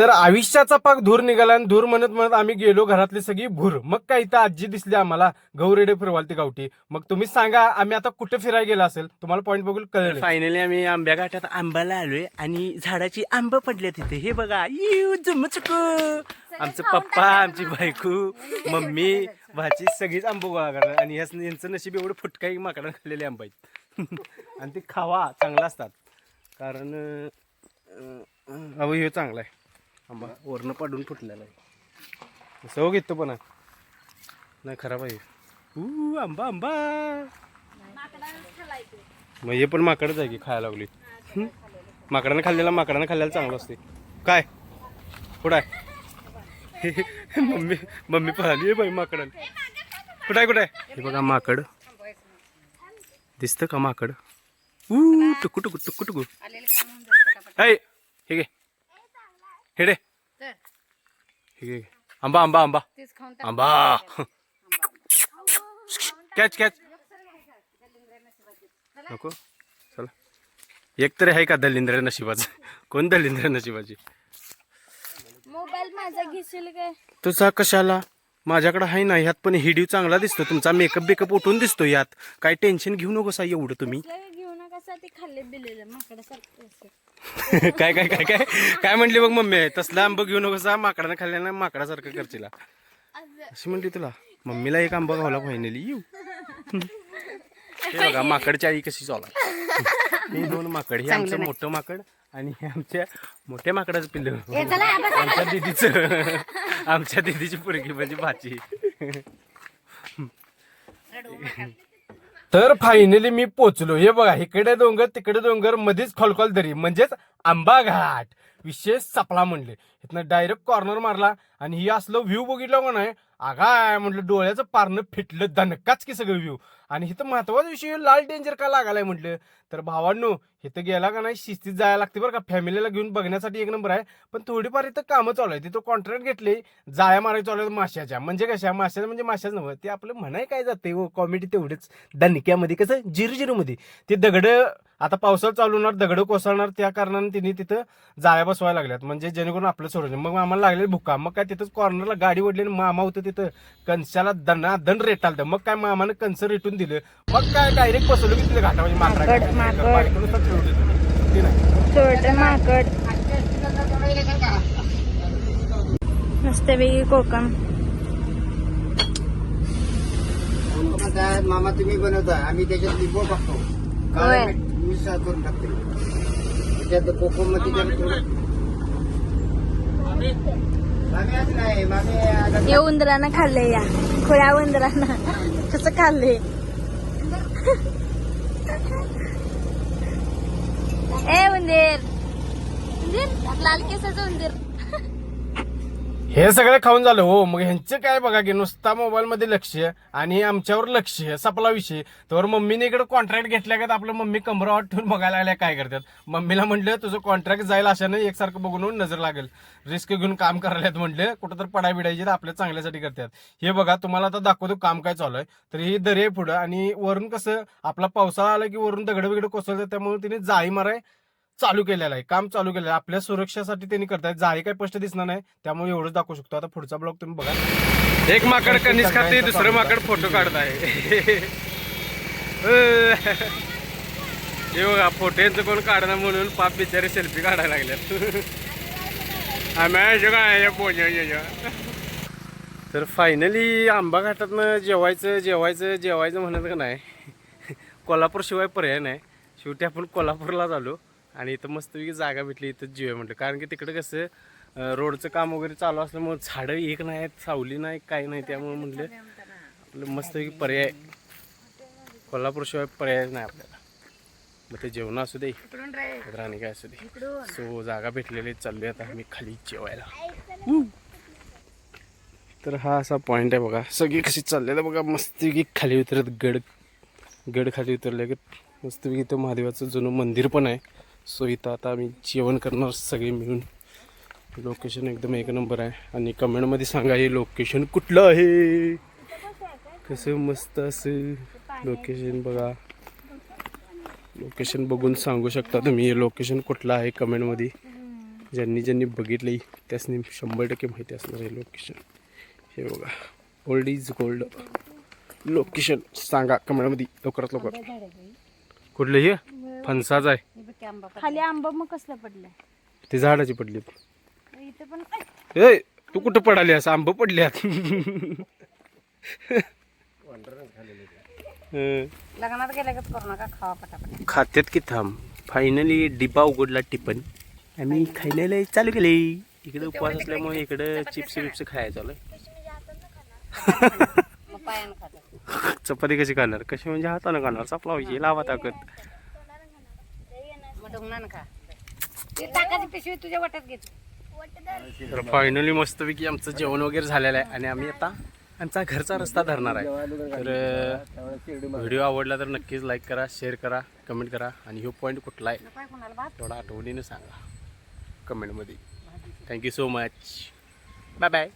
तर आयुष्याचा पाक धूर निघाला आणि धूर म्हणत म्हणत आम्ही गेलो घरातली सगळी भूर. मग काय इथं आजी दिसली आम्हाला गौरेडे फिरवालती गावठी. मग तुम्ही सांगा आम्ही आता कुठे फिरायला गेला असेल? तुम्हाला पॉईंट बघून कळलं. फायनली आम्ही आंब्या घाटात आंबाला आलोय आणि झाडाची आंब पडले तिथे हे बघा यू जमचक आमचं पप्पा आमची बायको मम्मी भाची सगळीच आंबो गोळा करतात. आणि याच यांचं नशीब एवढं फुटका एक माकडं खाल्लेले आंबा आहेत. आणि ते खावा चांगला असतात. कारण अहो हे चांगला आहे. आंबा वरनं पाडून फुटलेला आहे. सव घेतो पण. नाही खराब आहे. ऊ आंबा आंबा. मग हे पण माकडच आहे की खायला लागली? हं? माकडानं खाल्लेला माकडानं खाल्लेला चांगलं असते. काय? कुठं आहे? मम्मी मम्मी पाहिली आहे बाई माकडाला. कुठं आहे कुठं आहे? हे बघा माकड. दिसतं का माकड? ऊ टुकू टुकू टुकू टुकू. हे घे. हे डे हे घे आंबा आंबा आंबा. आंबा. Catch catch. नको. चला. एक तरी आहे का दलिंद्र नशिबाचं? कोण दलिंद्र नशिबाची? मोबाईल माझा घेशील काय? तुझा कशाला? माझ्याकडे आहे ना ह्यात पण हिडिओ चांगला दिसतो. तुमचा मेकअप बेकअप उठून दिसतो यात. काय टेन्शन घेऊ नको सा एवढं तुम्ही. घेऊ नका खाल्ले बिलेलं माकडासारखं. काय काय काय काय? काय म्हणली बघ मम्मी? तसला आंबा घेऊ नको सा माकडानं खाल्ल्यानं माकडासारखं करशील अशी म्हणली तुला मम्मीला एक आंबा घावला फायनली येऊ. हे बघा माकडची आई कशी चालू हे दोन माकड हे आमचं मोठं माकड आणि हे आमच्या मोठ्या माकडाचं पिल्ल. आमच्या दिदीचं. आमच्या दिदीची पोरगी म्हणजे भाची. तर फायनली मी पोचलो. हे बघा इकडे डोंगर तिकडे डोंगर मध्येच खोलखोल दरी म्हणजेच आंबा घाट. विशेष सपला म्हणले. इथनं डायरेक्ट कॉर्नर मारला आणि ही असलं व्ह्यू बघितलं का नाही? आगाय म्हटलं डोळ्याचं पारणं फिटलं दणकाच की सगळं व्ह्यू आणि इथं महत्त्वाचा विषय लाल डेंजर का लागलाय म्हटलं? तर भावांनो इथं गेला का नाही शिस्तीत जायला लागते बरं का. फॅमिलीला घेऊन बघण्यासाठी एक नंबर आहे. पण थोडीफार इथं कामं चालू आहे तिथं कॉन्ट्रॅक्ट घेतले जाया मारायला चालू आहेत माशाच्या म्हणजे कशा? माशाच्या म्हणजे माशाच नव्हतं. ते आपलं म्हणाय काय जाते हो कॉमेडी तेवढेच. दणक्यामध्ये कसं? झिरो झिरो मध्ये ते दगड आता पावसाळा चालू होणार दगड कोसळणार त्या कारणाने तिने तिथं जाळ्या बसवायला लागल्यात. म्हणजे जेणेकरून आपलं सोडून मग आम्हाला लागले भुका. मग काय तिथंच कॉर्नरला गाडी ओढली आणि मामा होतं तिथं. कणसाला दना दन रेटाल मग काय मामानं कणसं रेटून दिलं. मग काय डायरेक्ट बसवलं की तिथे घाटामध्ये. माकड, माकड. माकड ते नाही छोट माकड. मस्तपैकी कोकम. मामा तुम्ही बनवता आम्ही त्याच्यात लिंबू टाकतो. होय. काळं मिसळ करून टाकतो. त्याच्यात कोकममध्ये उंदरानं खाल्ले या. खुळ्या उंदरानं. कसं खाल्ले ए उंदीर. उंदीर लाल केसाचं उंदीर. हे सगळं खाऊन झालं हो. मग ह्यांचं काय बघा की नुसता मोबाईल मध्ये लक्ष आणि आमच्यावर लक्ष सपला विषय. तर मम्मीने इकडे कॉन्ट्रॅक्ट घेतल्या का आपलं मम्मी कमरावर ठेवून बघायला आल्या काय करतात? मम्मीला म्हटलं तुझं कॉन्ट्रॅक्ट जाईल अशानं एकसारखं बघून नजर लागेल. रिस्क घेऊन काम करायला म्हटलं. कुठं तर पडाय बिडायची तर आपल्या चांगल्यासाठी करतात. हे बघा तुम्हाला आता दाखवतो काम काय चालू आहे. तर ही दरी आहे पुढं आणि वरून कसं आपला पावसाळा आला की वरून दगड बिगडं कोसळतात त्यामुळे तिने जाळी माराय चालू केलेलं आहे. काम चालू केलेलं आहे. आपल्या सुरक्षेसाठी त्यांनी करतायत. जाळी काही स्पष्ट दिसणार नाही. त्यामुळे एवढंच दाखवू शकतो. आता पुढचा ब्लॉग तुम्ही बघा. एक माकड कणीस खाते दुसरं माकड फोटो काढत आहे. हे बघा फोटोचं कोण काढणार म्हणून पाप बिचारे सेल्फी काढायला लागल्यात तर फायनली आंबा घाटातनं जेवायचं जेवायचं जेवायचं म्हणत का नाही? कोल्हापूर शिवाय पर्याय नाही. शेवटी आपण कोल्हापूरला आलो आणि इथं मस्तपैकी जागा भेटली इथं जेवाय म्हटलं. कारण की तिकडं कसं रोडचं काम वगैरे चालू असल्यामुळे झाडं एक नाही आहेत सावली नाही काही नाही. त्यामुळे म्हटलं आपलं मस्तपैकी पर्याय कोल्हापूर शिवाय पर्याय नाही आपल्याला. मग ते जेवण असू दे राणी काय असू दे. सो जागा भेटलेली चाललोय आता आम्ही खाली जेवायला. तर हा असा पॉइंट आहे बघा. सगळी कशी चाललेलं बघा मस्तपैकी खाली उतरत गड गड खाली उतरले की मस्तपैकी इथं महादेवाचं जुनं मंदिर पण आहे. सो इथं आता आम्ही जेवण करणार सगळे मिळून. लोकेशन एकदम एक नंबर आहे. आणि कमेंटमध्ये सांगा हे लोकेशन कुठलं आहे? कसं मस्त असं लोकेशन बघा. लोकेशन बघून सांगू शकता तुम्ही हे लोकेशन कुठलं आहे कमेंटमध्ये ज्यांनी ज्यांनी बघितली त्यासनी शंभर टक्के माहिती असणार हे लोकेशन हे बघा. ओल्ड इज गोल्ड लोकेशन सांगा कमेंटमध्ये लवकरात लवकर. कुठलं हे फणसाच आहे. खाली आंबा मग कसलं पडलं? ते झाडाची पडली. इथे पण ए तू कुठं पडाली असं? आंब पडल्यात हं. लग्नात गेल्यागत करू नका खावा पटापट. खात्यात की थांब. फायनली डिबा उघडला टिपन. आम्ही खायला चालू केले इकडे उपवास असल्यामुळे इकडे चिप्स बिप्स खायला चालू पायानं चपाती कशी खाणार? कशी म्हणजे हातानं खाणार? चापला व्हायची लावा ताकद. मग डोंगणानं खा. ते टाकाची पिशवी तुझ्या वाट्यात घेतो तर फायनली मस्तपैकी आमचं जेवण वगैरे झालेलं आहे आणि आम्ही आता आमचा घरचा रस्ता धरणार आहे. तर व्हिडिओ आवडला तर नक्कीच लाईक करा शेअर करा कमेंट करा आणि ह्यो पॉईंट कुठला आहे? काय कोणाला भात? तेवढा आठवणीनं सांगा. कमेंटमध्ये thank you so much bye bye